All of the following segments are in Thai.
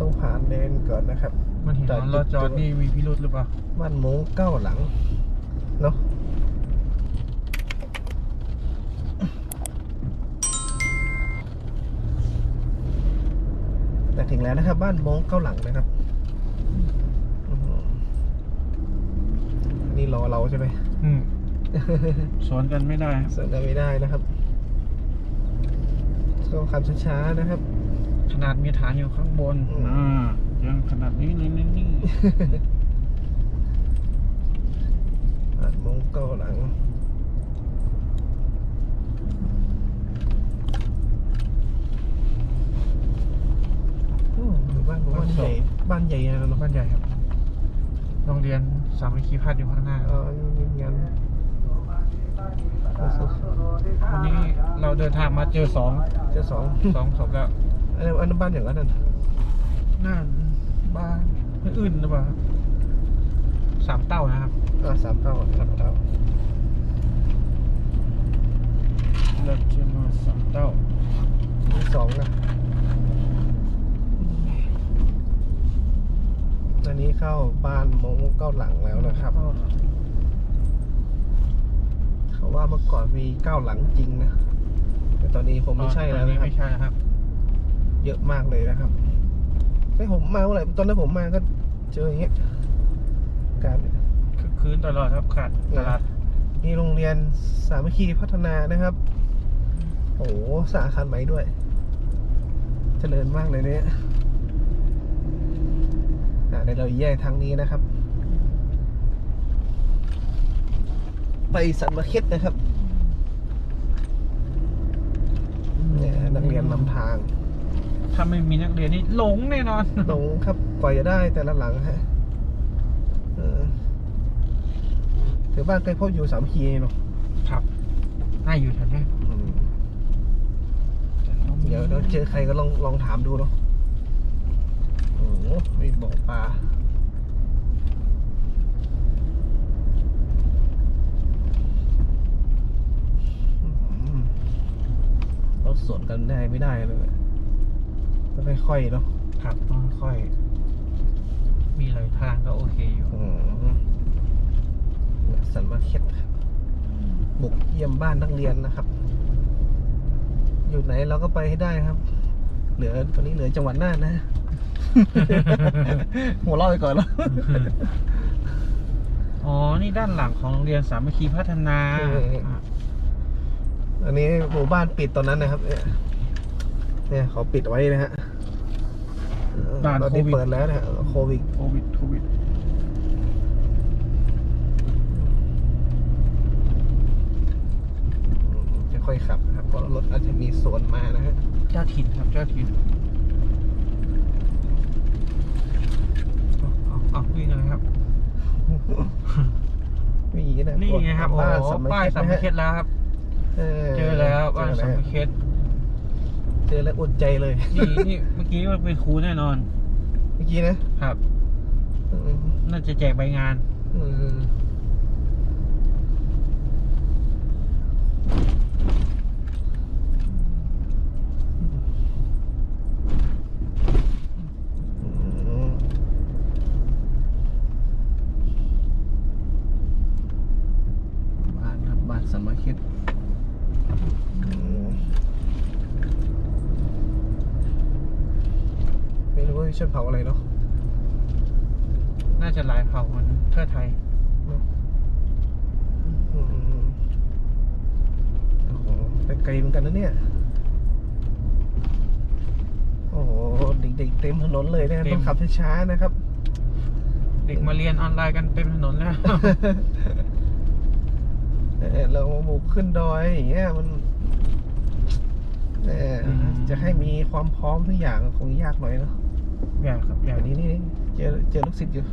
ต้องผ่านเลนก่อนนะครับ มันเห็นตอนเราจอดนี่มีพิรุธหรือเปล่าบ้านโมงเก้าหลัง เนาะแต่ถึงแล้วนะครับ บ้านโมงเก้าหลังนะครับอื้อหือนี่รอเราใช่ไหมอืมสวนกันไม่ได้ครับเสิร์ฟกันไม่ได้นะครับก็ขับช้าๆนะครับ ขนาดมีฐานอยู่ข้างบนอืม อ่ายังขนาดนี้เลยนี่นี่บ้านโมงเก้าหลัง โอ้บ้านผมบ้านใหญ่ บ้านใหญ่นะเนาะบ้านใหญ่ครับโรงเรียนสามัคคีพัฒน์อยู่ข้างหน้า เออมีงานวันนี้เราเดินทางมาเจอสองเจะสอง สองศพแล้ว อันนั้นอันนั้นบ้านอย่างนั้นน่ะน่าบ้านไม่อื่นหรือเปล่าครับสามเต้านะครับอ่าสามเท่าสามเท่าเราเจอมาสามเต้ามีสองนะอันนี้เข้าบ้านโมงเก้าหลังแล้วนะครับ เขาว่าเมื่อก่อนมีเก้าหลังจริงนะ แต่ตอนนี้ผมไม่ใช่แล้วตอนนี้นะครับไม่ใช่แล้วครับ เยอะมากเลยนะครับแต่ผมมาเมื่อไหร่ตอนนั้นผมมาก็เจออย่างเงี้ยการคือคืนตลอดครับขาดตลาดมีโรงเรียนสามัคคีพัฒนานะครับโอ้โหสาขาใหม่ด้วย เจริญมากเลยเนี่ยอ่าเดี๋ยวเราแยกทางนี้นะครับ ไปสันมาเค็ดนะครับเนี่ยนักเรียนนำทาง ถ้าไม่มีนักเรียนนี่หลงแน่นอน หลงครับกว่าจะได้แต่ละหลังฮะเออถือบ้านใกล้พ่ออยู่สามคีเนาะครับน่าอยู่แถวเนี้ยอืมเดี๋ยวเดี๋ยวเจอใครก็ลองลองถามดูเนาะโอ้โหมีบ่อปลาอืมเราสวนกันได้ไม่ได้เลย ต้องค่อยๆเนาะครับต้องค่อยมีหลายทางก็โอเคอยู่อืมสันมาร์เก็ตครับบุกเยี่ยมบ้านนักเรียนนะครับ อยู่ไหนเราก็ไปให้ได้ครับ เหลือตอนนี้เหลือจังหวัดน่านนะ หัวเราะไปก่อนแล้ว อ๋อ นี่ด้านหลังของโรงเรียนสามัคคีพัฒนาเอออะอันนี้หมู่บ้านปิดตอนนั้นนะครับ เนี่ยเนี่ยเขาปิดไว้นะฮะ เออตอนนี้เปิดแล้วนะฮะโควิดโควิดโควิดจะค่อยขับนะครับเพราะรถอาจจะมีสวนมานะฮะเจ้าถิ่นครับเจ้าถิ่นเอาเอาเอาวิ่งเลยครับมีนะนี่ไงครับโอ้บ้านโหสามัคป้ายคีสามัคคีแล้วครับ เจอแล้วบ้านสามัคคี เจอแล้วอุ่นใจเลย นี่นี่เมื่อกี้มันเป็นครูแน่นอน เมื่อกี้นะครับ อืมน่าจะแจกใบงาน อืมอืมบ้านครับบ้านสามัคคีอืม ไม่รู้ว่าชนเผ่าอะไรเนาะน่าจะหลายเผ่าเหมือนเพื่อไทยอืมโอ้โหไปไกลเหมือนกันนะเนี่ย โอ้โห เด็กๆเต็มถนนเลยนะเต็ม ต้องขับช้าๆนะครับ เด็กมาเรียนออนไลน์กันเต็มถนนแล้ว เออเราบุกขึ้นดอยอย่างเงี้ยมันเอออืมจะให้มีความพร้อมทุกอย่างคงยากหน่อยเนาะ อยากครับอยากอันนี้นี่เจอเจอลูกศิษย์อยู่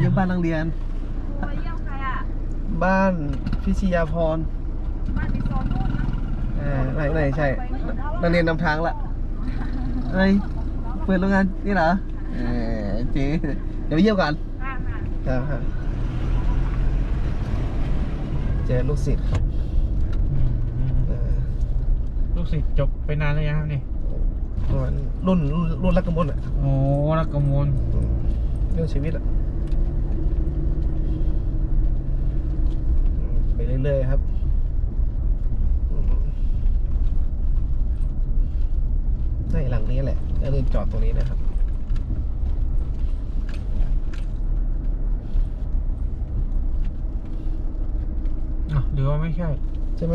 เยี่ยมบ้านนักเรียน โอ้ยเยี่ยมใครอะ บ้านพิชยาพรบ้านในโซนนู่นนะเออไหนไหนใช่นักเรียนนำทางละเอ้ยเปิดโรงงานนี่เหรอเออเจ๊เดี๋ยวไปเยี่ยมกันค่ะค่ะครับครับเจอลูกศิษย์ครับ อืม เออ สิทธิ์จบไปนานแล้วยังครับนี่ประมาณรุ่นรุ่นรุ่นรักกมลอะโอ้รักกมลอืมเรื่องชีวิตอะอืมไปเรื่อยๆครับอืมในหลังนี้แหละก็เลยจอดตรงนี้นะครับอะหรือว่าไม่ใช่ ใช่ไหม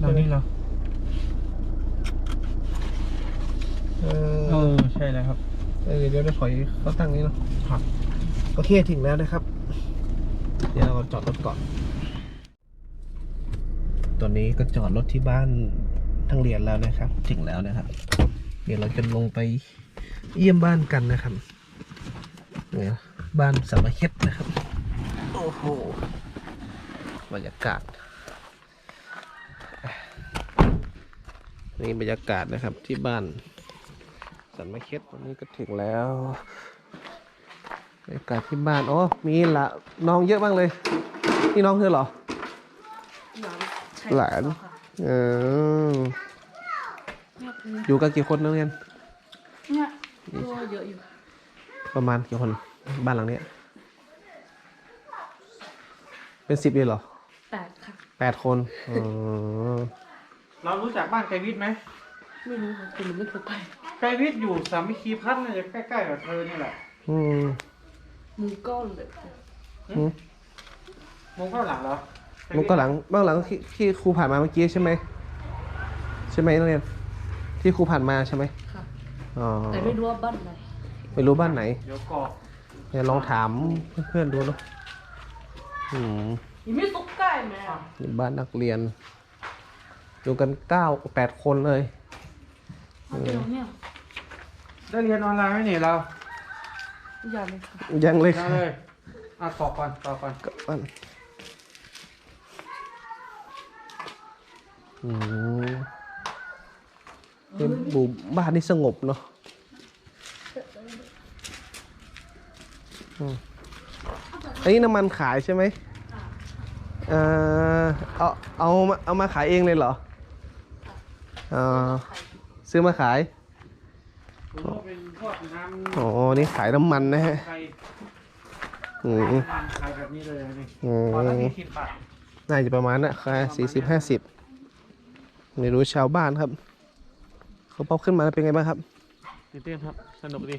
หลังนี้เหรอเอเอออใช่แล้วครับ เออเดี๋ยวเราถอยเขาตั้งนี้เนาะครับ โอเคถึงแล้วนะครับ เดี๋ยวเราจอดรถก่อน ตอนนี้ก็จอดรถที่บ้านทั้งเรียนแล้วนะครับ ถึงแล้วนะครับ เดี๋ยวเราจะลงไปเยี่ยมบ้านกันนะครับเนี่ยบ้านสามัคเค็ดนะครับ โอ้โหบรรยากาศ นี่บรรยากาศนะครับที่บ้านสันมะเค็ดวันนี้ก็ถึงแล้วบรรยากาศที่บ้านอ๋อมีละน้องเยอะมากเลย นี่น้องเธอเหรอหลานเอออยู่กันกี่คนนักเรียนเนี่ยตัวเยอะอยู่ ประมาณกี่คนบ้านหลังเนี้ยเป็นสิบเลยเหรอแปดค่ะแปดคนอ๋อ เรารู้จักบ้านไกรวิทย์ไหมไม่รู้ค่ะคุณไม่เคยไปไกรวิทย์อยู่สามัคคีพัฒน์น่าจะใกล้ๆกับเธอนี่แหละอืมมือก้อนเลยอืมมองเข้าหลังเหรอมันก็หลังบ้านหลังที่ที่ครูผ่านมาเมื่อกี้ใช่ไหมใช่ไหมนักเรียนที่ครูผ่านมาใช่ไหมค่ะ อ๋อแต่ไม่รู้ว่าบ้านไหนไม่รู้บ้านไหนเดี๋ยวกรอกเดี๋ยวลองถามเพื่อนๆดูเนาะอืมยังไม่สุกใกล้ไหมอะอยู่บ้านนักเรียน อยู่กันเก้าแปดคนเลย เอาเดี๋ยวเนี่ยได้เรียนออนไลน์ไหมเนี่ยเราอย่าเลยค่ะยังเลยได้เลยอะต่อก่อนต่อก่อนกับบ้านอืมเป็นหมู่บ้านที่สงบเนาะอืมอันนี้น้ำมันขายใช่ไหมเออเอาเอามาเอามาขายเองเลยเหรอ เออซื้อมาขายผมว่าเป็นพวกน้ำอ๋อนี่ขายน้ำมันนะฮะไทยอืมขายแบบนี้เลยนี่อืมพอละยี่สิบบาทน่าจะประมาณน่ะค่าสี่สิบห้าสิบไม่รู้ชาวบ้านครับ เขาป๊อปขึ้นมาแล้วเป็นไงบ้างครับ ตื่นเต้นครับ สนุกดี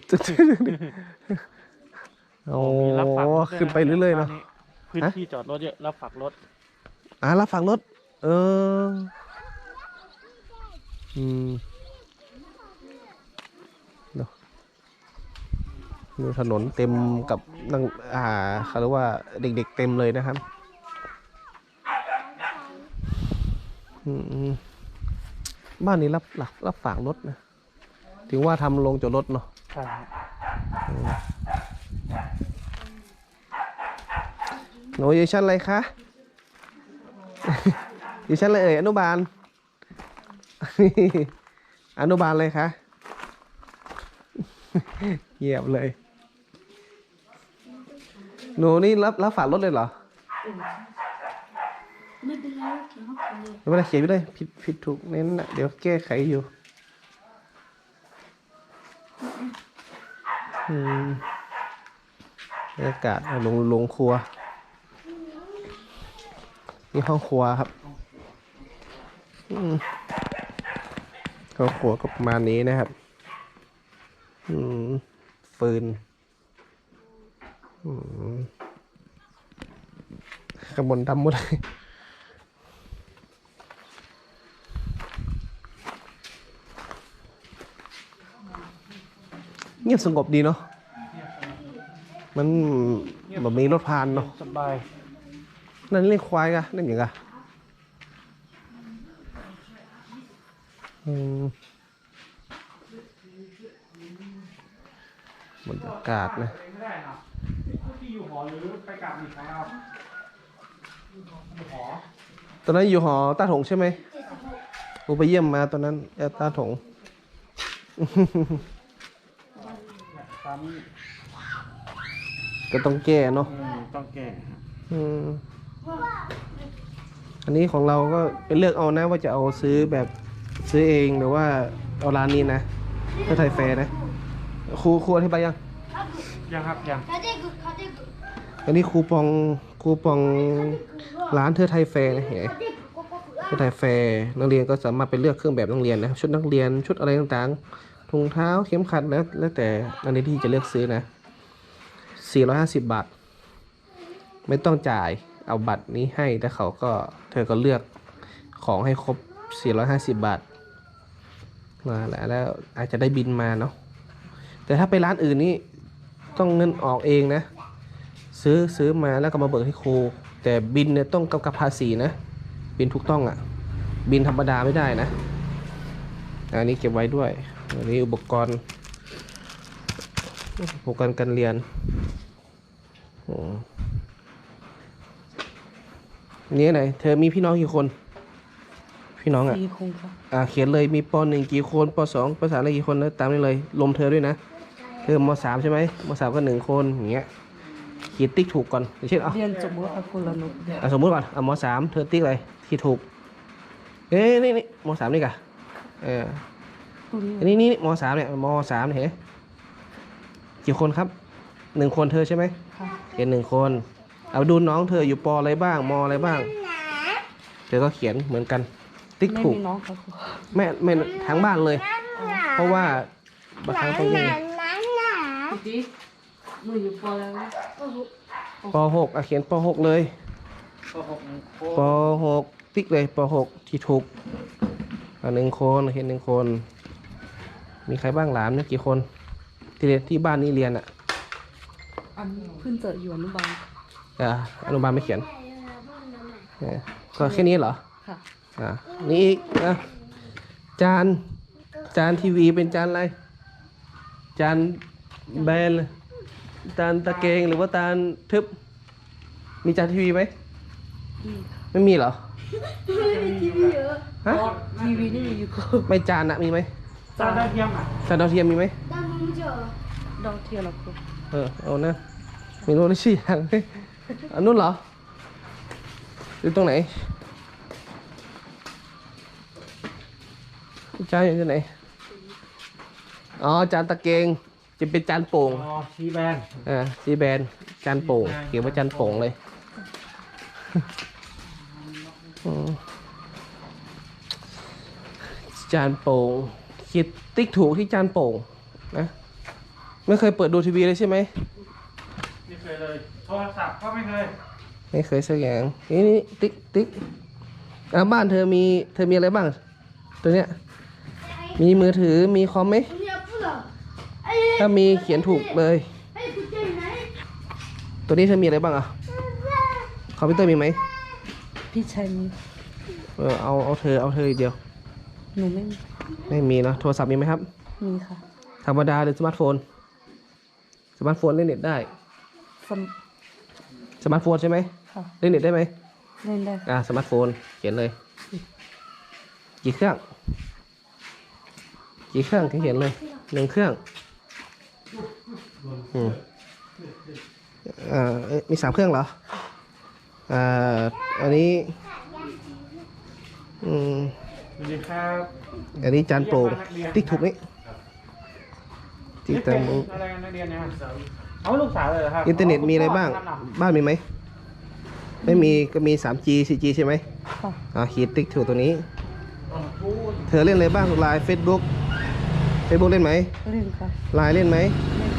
โอ้มีรับฝากรถด้วยะขึ้นไปเรื่อยๆเนาะพื้นฮะ ที่จอดรถเยอะรับฝากรถ อ่ารับฝั่งรถ เออ อืมเนอะดูถนนเต็มกับนังอ่าเขาเรียกว่าเด็กๆเต็มเลยนะครับ อืมบ้านนี้รับหลักรับฝากรถนะ ถึงว่าทำลงจอดรถเนาะใช่หนูอยู่ชั้นอะไรคะ อยู่ชั้นอะไรเอ่ยอนุบาล อนุบาลเลยคะเยียบเลย หนูนี่รับรับฝากรถเลยเหรอ ไม่เป็นไรเขียนเข้าไปเลยไม่เป็นไรเขียนไปเลยผิดผิดถูกเน้นนะเดี๋ยวแก้ไขอยู่อืมบรรยากาศลงลงครัว นี่ห้องครัวครับ อืม ห้องครัวก็ประมาณนี้นะครับ อืมฟืน อืมขางบวนดำหมดเลยเงียบสงบดีเนาะ มันแบบมีรถผ่านเนาะ สบาย นั่นเล่นควายกะเล่นอย่างกะอืม บรรยากาศนะไม่ได้นะที่อยู่หอหรือไปกลับอีกของเราอยู่หอตอนนั้นอยู่หอตาถงใช่ไหมกูไปเยี่ยมมาตอนนั้นแอตาถงตามก็ต้องแก้เนาะอืมต้องแก้อืมอันนี้ของเราก็เป็นเลือกเอานะว่าจะเอาซื้อแบบ ซื้อเองหรือว่าเอาร้านนี้นะเพื่อไทยแฟร์นะครูครูอธิบายยังยังครับยังอันนี้คูปองคูปองร้านเธอไทยแฟร์นะเห็นไหมเธอไทยแฟร์นักเรียนก็สามารถไปเลือกเครื่องแบบนักเรียนนะชุดนักเรียนชุดอะไรต่างๆถุงเท้าเข็มขัดแล้วแล้วแต่นักเรียนที่จะเลือกซื้อนะ450 บาท ไม่ต้องจ่ายเอาบัตรนี้ให้แต่เขาก็เธอก็เลือกของให้ครบ 450 บาท มาแล้วแล้วอาจจะได้บินมาเนาะแต่ถ้าไปร้านอื่นนี่ต้องเงินออกเองนะ ซื้อซื้อมาแล้วก็มาเบิกให้ครู แต่บินเนี่ยต้องกำกับภาษีนะบินถูกต้องอะ่ะ บินธรรมดาไม่ได้นะอันนี้เก็บไว้ด้วยอันนี้อุปกรณ์อุปกรณ์การเรียนอืมนี่ไหนเธอมีพี่น้องกี่คน พี่น้องอะสี่คงค่ะอ่าเขียนเลยมีปหนึ่งกี่คนปสองปสามอะไรกี่คนแล้วตามนี้เลยรวมเธอด้วยนะ เธอมสามใช่ไหมมสามก็หนึ่งคนอย่างเงี้ยขีดติ๊กถูกก่อนอย่างเช่นเอาเรียนจบแล้วค่ะคนละหนุกเดียวอะสมมุติก่อนอะมสามเธอติ๊กเลยที่ถูก เอ้ยนี่นี่มสามนี่กะเออตรงนี้อันนี้นี่มสามเนี่ยมสามเนี่ยเห็นไหมกี่คนครับหนึ่งคนเธอใช่ไหมค่ะเขียนหนึ่งคน เอาดูน้องเธออยู่ปอะไรบ้างมอะไรบ้างเธอก็เขียนเหมือนกัน ติ๊กไม่ถูกมีน้องค่ะครูไม่ไม่ทั้งบ้านเลย เพราะว่าบางครั้งต้องแยกพี่หนูอยู่ปอแล้วปหกอะเขียนปหกเลยก็หกโคปหกติ๊กเลยปหกที่ถูกอะหนึ่งคนเห็นหนึ่งคน มีใครบ้างหลานเนี่ยกี่คน ที่เรียนที่บ้านนี้เรียนอะอันเพิ่งเจออยู่อนุบาลอะอนุบาลไม่เขียนเออก็แค่นี้เหรอค่ะ อะนี่อีกนะจานจานทีวีเป็นจานอะไร จานแบนจานตะเกงหรือว่าจานทึบ มีจานทีวีไหมนี่ค่ะไม่มีเหรอฮะทีวีนี่มีอยู่ก็ไม่จานอะมีไหมจานได้เทียมอะจานดาวเทียมมีไหมดาวเทียมละครูเออเอานะไม่รู้เลยชื่ออย่างอันนู้นเหรออยู่ตรงไหน จานอยู่ที่ไหน อ๋อ จานตะเกง จะเป็นจานโป่ง อ๋อชีแบนอ่าซีแบน จานโป่งเขียนว่าจานโป่งเลยอืมจานโป่ง คิดติ๊กถูกที่จานโป่งนะ ไม่เคยเปิดดูทีวีเลยใช่ไหม ไม่เคยเลย โทรศัพท์ก็ไม่เคย ไม่เคยสักอย่างนี่นี่ติ๊กติ๊กอ่าบ้านเธอมี เธอมีอะไรบ้าง ตัวเนี้ย มีมือถือมีคอมไหม ถ้ามีเขียนถูกเลย ตัวนี้เธอมีอะไรบ้างอะ คอมพิวเตอร์มีไหม พี่ชายมี เออเอาเอาเธอเอาเธออีกเดียว หนูไม่มี ไม่มีเนอะโทรศัพท์มีไหมครับ มีค่ะ ธรรมดาหรือสมาร์ทโฟน สมาร์ทโฟนเล่นเน็ตได้ สมสมาร์ทโฟนใช่ไหมค่ะ เล่นเน็ตได้ไหมเล่นได้อ่าสมาร์ทโฟนเขียนเลย กี่เครื่อง กี่เครื่องเขียนเลยหนึ่งเครื่องอืมอ่าเอ๊ะมีสามเครื่องเหรออ่าอันนี้อืมสวัสดีครับอันนี้จานโปร่งติ๊กถูกนี่ติ๊กนี่ตาเป็มนอะไรกันนักเรียนเนี่ยเอาลูกสาวเลยเหรอครับอินเทอร์เน็ตมีอะไรบ้าง บ้านมีไหม ไม่มีก็มี 3G 4G ใช่ไหมค่ะอ่าขีดติ๊กถูกตัวนี้อ๋อโอ้ยเธอเล่นอะไรบ้างไลน์เฟซบุ๊ก เฟซบุ๊กเล่นไหมเล่นค่ะไลน์เล่นไหมเล่น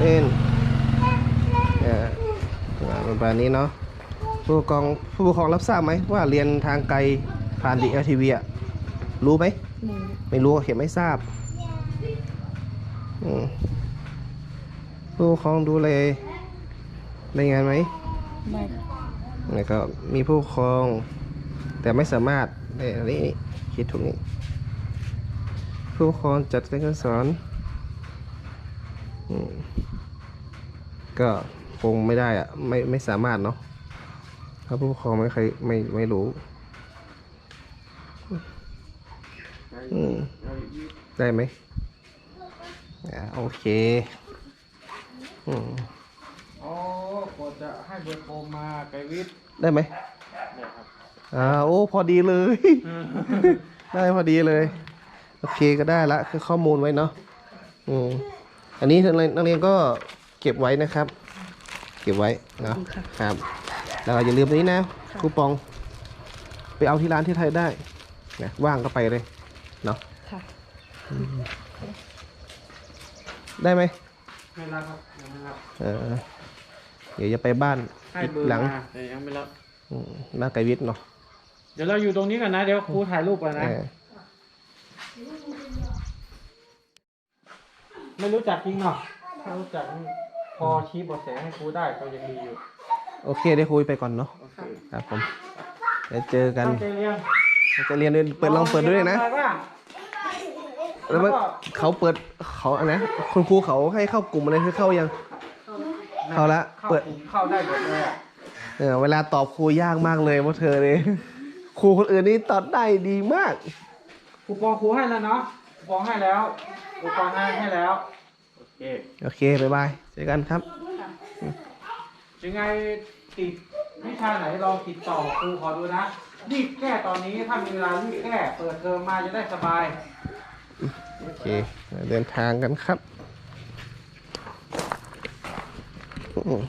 เล่นเอ่อประมาณนี้เนาะผู้ปกครองผู้ปกครองรับทราบไหมว่าเรียนทางไกลผ่านดีเอลทีวีอะรู้ไหมหนูไม่รู้เขียนไม่ทราบอืมผู้ปกครองดูเลยรายงานไหมไม่ค่ะแล้วก็มีผู้ปกครอง แต่ไม่สามารถเนี่ยอันนี้คิดถูกนี้ ผู้ปกครองจัดการศึกษาสอนอืมก็คงไม่ได้อะไม่ไม่สามารถเนาะถ้าผู้ปกครองไม่เคยไม่ไม่รู้อืมได้ไหมอ่าโอเคอืมอ๋อกว่าจะให้เบอร์โทรมาไกวิทย์ได้ไหมเนี่ยครับอ่าโอ้พอดีเลย ได้พอดีเลยโอ เคก็ได้ละคือข้อมูลไว้เนาะอืมอันนี้นักเรียนนักเรียนก็เก็บไว้นะครับ เก็บไว้เนาะครับแล้วอย่าลืมตัวนี้นะคูปอง ไปเอาที่ร้านที่ไทยได้นะว่างก็ไปเลยเนาะค่ะได้ไหมไม่รับครับยังไม่รับเออเดี๋ยวจะไปบ้านให้อีกเบอร์หลังมาแต่ยังไม่รับอืมหน้าไกรวิทย์เนาะเดี๋ยวเราอยู่ตรงนี้กันนะ เดี๋ยวครูถ่ายรูปก่อนนะ เออ ไม่รู้จักจริงเนาะถ้ารู้จักนี่พอชี้เบทแสให้ครูได้ก็ยังดีอยู่โอเคได้คุยไปก่อนเนาะโอเคครับผมเดี๋ยวเจอกันตั้งใจเรียนจะเรียนด้วยเปิดลองเปิดด้วยนะอะไรบ้างแล้วมันเขาเปิดเขาอันนะคุณครูเขาให้เข้ากลุ่มอะไรคือเข้ายังเข้าละเข้าเปิดกลุ่มเข้าได้หมดเลยอะเออเวลาตอบครูยากมากเลยว่าเธอเนี่ยครูคนอื่นนี่ตอบได้ดีมากครูปองครูให้แล้วเนาะครูปองให้แล้ว ครูปองให้ให้แล้ว โอเค โอเคบ๊ายบายเจอกันครับ ยังไงติดวิชาไหนลองติดต่อครูขอดูนะ รีบแก้ตอนนี้ถ้ามีเวลารีบแก้ เปิดเทอมมาจะได้สบาย โอเคเดินทางกันครับอืม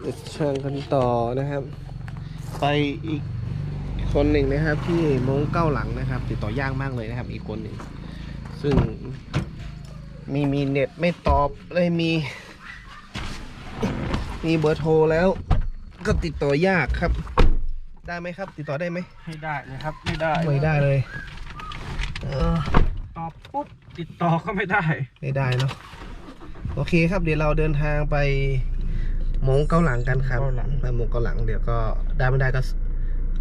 เดินทางกันต่อนะครับ ไปอีกคนหนึ่งนะครับที่มงเก้าหลังนะครับ ติดต่อยากมากเลยนะครับ อีกคนหนึ่ง ซึ่งมีมีเน็ตไม่ตอบเลยมี มีเบอร์โทรแล้ว ก็ติดต่อยากครับ ได้ไหมครับ ติดต่อได้ไหมให้ได้นะครับ ไม่ได้ไม่ได้เลยเออตอบปุ๊บติดต่อก็ไม่ได้ ไม่ได้เนาะโอเคครับเดี๋ยวเราเดินทางไปมงเกาหลังกันครับเกาหลังไปมงเกาหลังเดี๋ยวก็ได้ไม่ได้ก็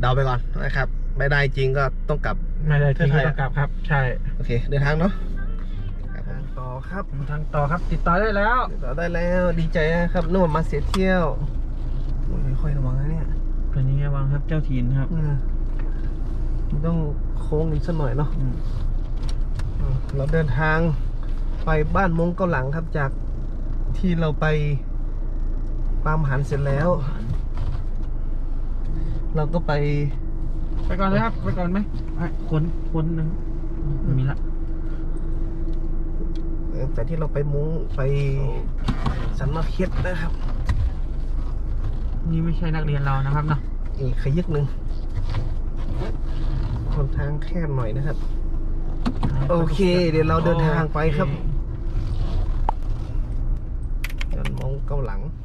เดาไปก่อนนะครับ ไม่ได้จริงก็ต้องกลับ ไม่ได้ทิ้งเพื่อไทยต้องกลับครับ ใช่ โอเค เดินทางเนาะครับผมต่อครับทางต่อครับ ติดต่อได้แล้วติดต่อได้แล้วดีใจนะครับนู่นมาเสียเที่ยวโอ้ยค่อยระวังนะเนี่ยเป็นยังไงบ้างครับเจ้าถิ่นครับอืมมันต้องโค้งนิดสักหน่อยเนาะอืมอืมเราเดินทางไปบ้านมงเกาหลังครับจากที่เราไปปามหันเสร็จแล้ว เราก็ไป ไปก่อนเลยครับ ไปก่อนไหมไปคนคนหนึ่งมีละเอ่อแต่ที่เราไปมุ้งไปสันมาเคียดนะครับ นี่ไม่ใช่นักเรียนเรานะครับเนาะอีกขยึกหนึ่งค่อนทางแคบหน่อยนะครับ โอเค เดี๋ยวเราเดินทางไปครับจนมองเกาหลังโ